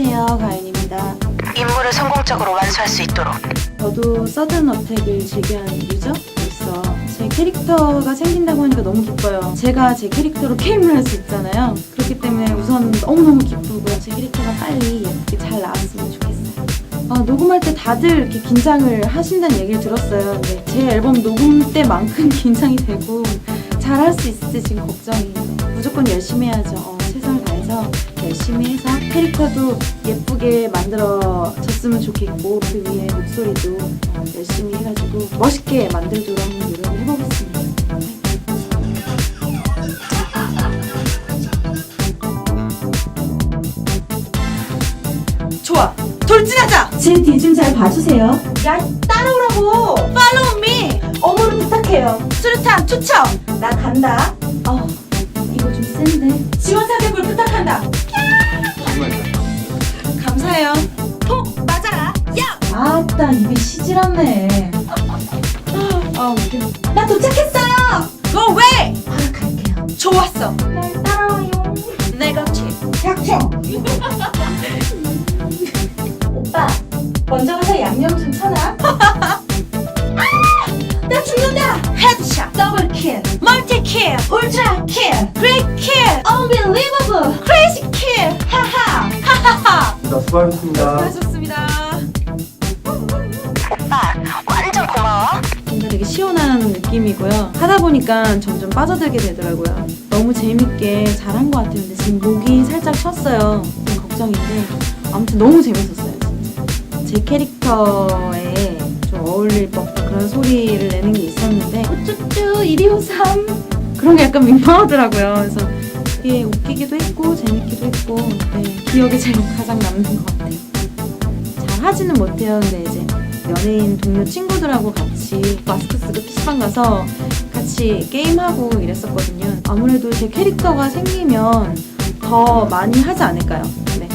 안녕하세요. 가연입니다. 임무를 성공적으로 완수할 수 있도록 저도 서든 어택을 즐겨하는 유저로서 제 캐릭터가 생긴다고 하니까 너무 기뻐요. 제가 제 캐릭터로 게임을 할 수 있잖아요. 그렇기 때문에 우선 너무너무 기쁘고요. 제 캐릭터가 빨리 예쁘게 잘 나왔으면 좋겠어요. 아, 녹음할 때 다들 이렇게 긴장을 하신다는 얘기를 들었어요. 근데 제 앨범 녹음 때만큼 긴장이 되고 잘 할 수 있을지 지금 걱정이. 무조건 열심히 해야죠. 어, 최선을 다해서 열심히 해서 캐릭터도 예쁘게 만들어졌으면 좋겠고 그 위에 목소리도 어, 열심히 해가지고 멋있게 만들도록 노력을 해보겠습니다. 좋아 돌진하자 제 뒤 좀 잘 봐주세요. 야 따라오라고 팔로우 미 어머를 부탁해요. 수류탄 투척 나 간다 어, 이거 좀 센데. 지원 사격을 부탁한다 아따 입이 시질었네. 아 웃겨. 나 도착했어요 Go away 바로 갈게요. 좋았어 날 따라와요. 내가 치 닥쳐. 오빠 먼저 가서 양념 좀 쳐놔. 나 죽는다 헤드샷 더블 킬, 멀티킬 울트라 킬, 그레이트 킬 unbelievable. 크레이지 킬 하하 하하하 자, 수고하셨습니다. 수고하셨습니다 느낌이고요. 하다 보니까 점점 빠져들게 되더라고요. 너무 재밌게 잘한 것 같아요. 근데 지금 목이 살짝 쳤어요. 좀 걱정인데 아무튼 너무 재밌었어요. 제 캐릭터에 좀 어울릴 법한 그런 소리를 내는 게 있었는데 우쭈쭈 123 그런 게 약간 민망하더라고요. 그래서 그게 웃기기도 했고 재밌기도 했고 네, 기억에 제일 가장 남는 것 같아요. 잘 하지는 못해요. 근데 이제 연예인 동료 친구들하고 같이 마스크 쓰고 PC방 가서 같이 게임하고 이랬었거든요. 아무래도 제 캐릭터가 생기면 더 많이 하지 않을까요? 네.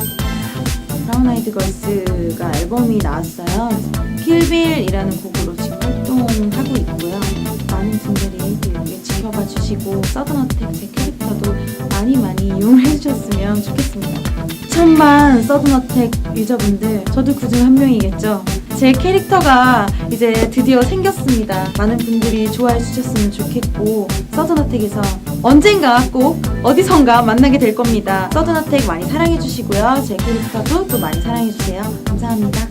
브라운 아이드 걸스가 앨범이 나왔어요. 필빌이라는 곡으로 지금 활동하고 있고요. 많은 분들이 이렇게 지켜봐 주시고 서든어택 제 캐릭터도 많이 많이 이용을 해주셨으면 좋겠습니다. 천만 서든어택 유저분들 저도 그중 한 명이겠죠. 제 캐릭터가 이제 드디어 생겼습니다. 많은 분들이 좋아해 주셨으면 좋겠고 서든어택에서 언젠가 꼭 어디선가 만나게 될 겁니다. 서든어택 많이 사랑해 주시고요. 제 캐릭터도 또 많이 사랑해 주세요. 감사합니다.